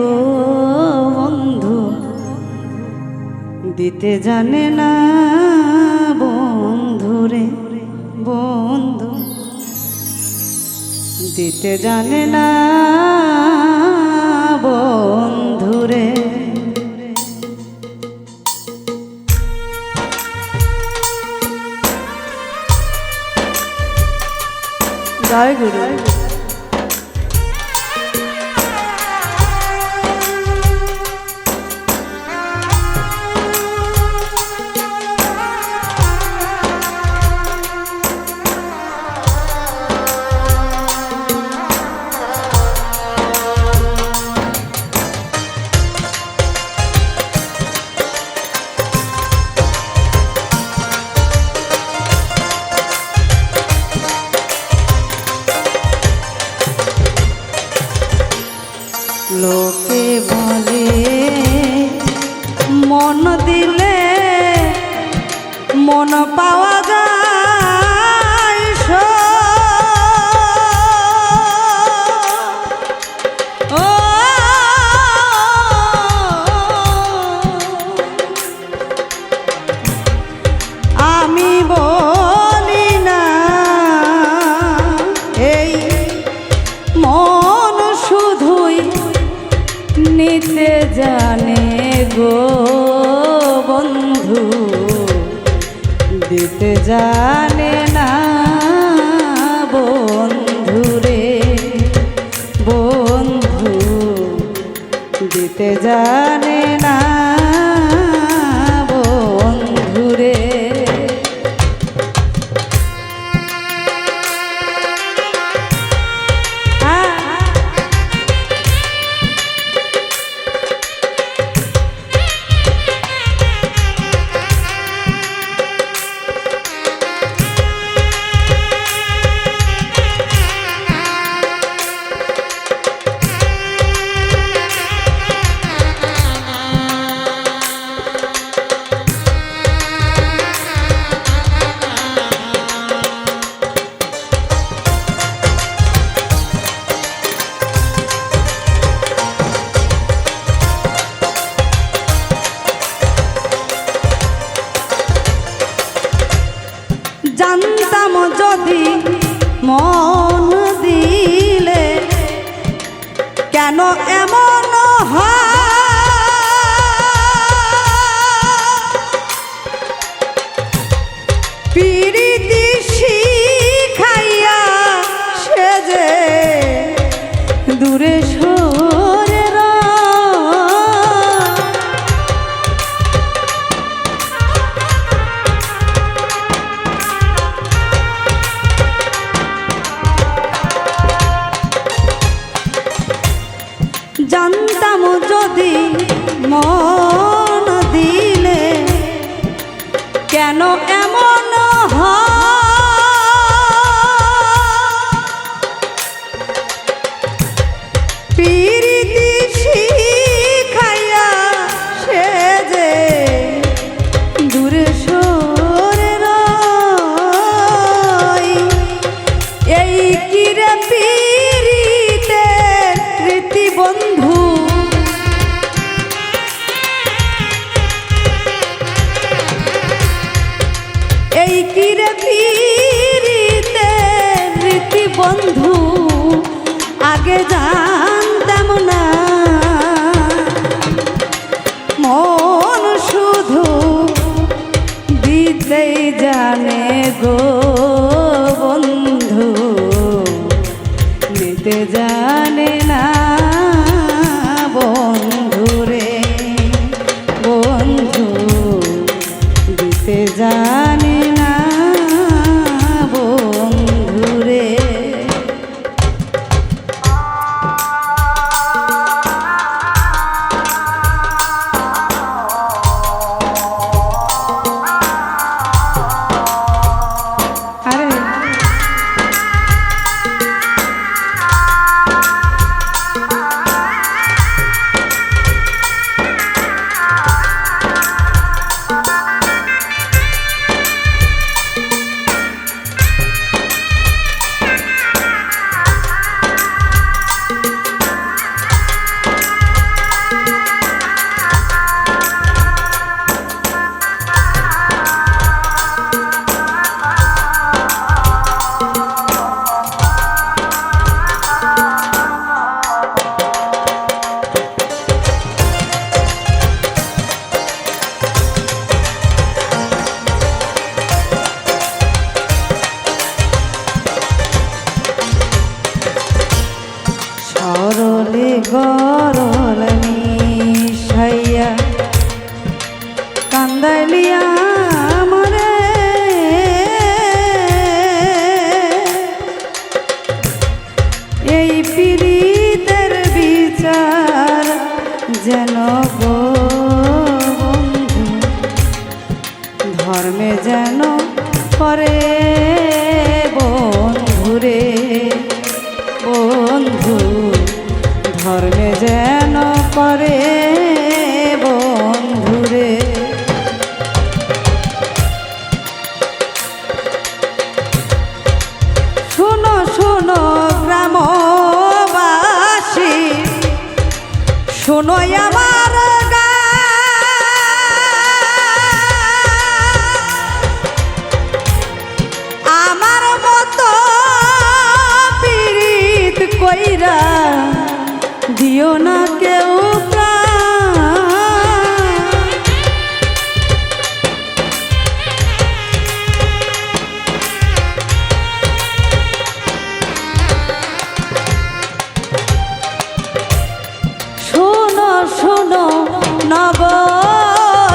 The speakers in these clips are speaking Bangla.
গো বন্ধু দিতে জানে না বন্ধুরে বন্ধু। দিতে জানে না বন্ধুরে জয় গুরু। লোকে বলে মন দিলে মন পাওয়া জানে না বন্ধুরে বন্ধু দিতে যায় ফিরে পিরিতে রীতিবন্ধ Zah ধর্মে যেন করে বন্ধুরে বন্ধু। ধর্মে যেন করে বন্ধুরে শুনো শুনো গ্রামবাসী শোনো আমার কইরা দিও না কেউ। শোনো শোনো নগরবাসী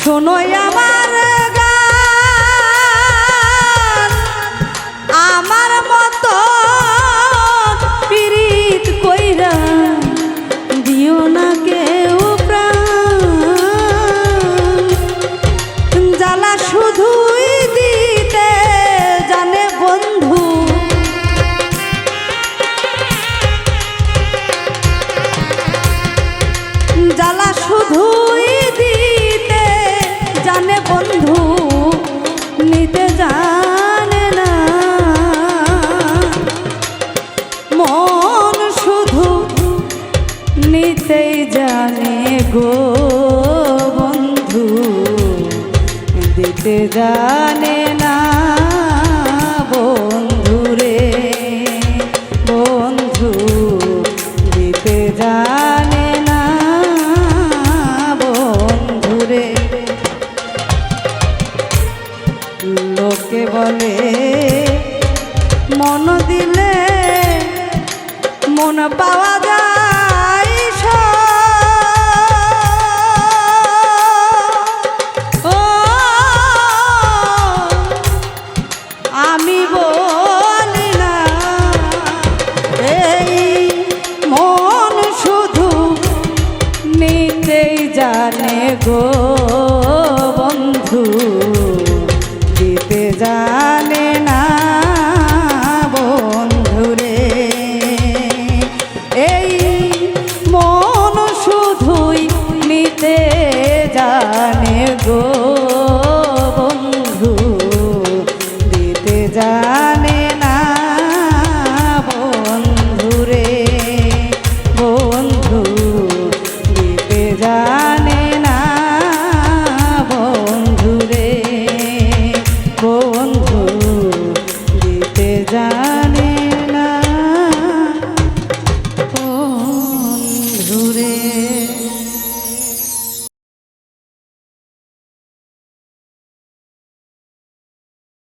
শোনো জানে না বন্ধু রে বন্ধু দিতে জানে না বন্ধু রে লোকে বলে, মন দিলে মন পাওয়া যায়।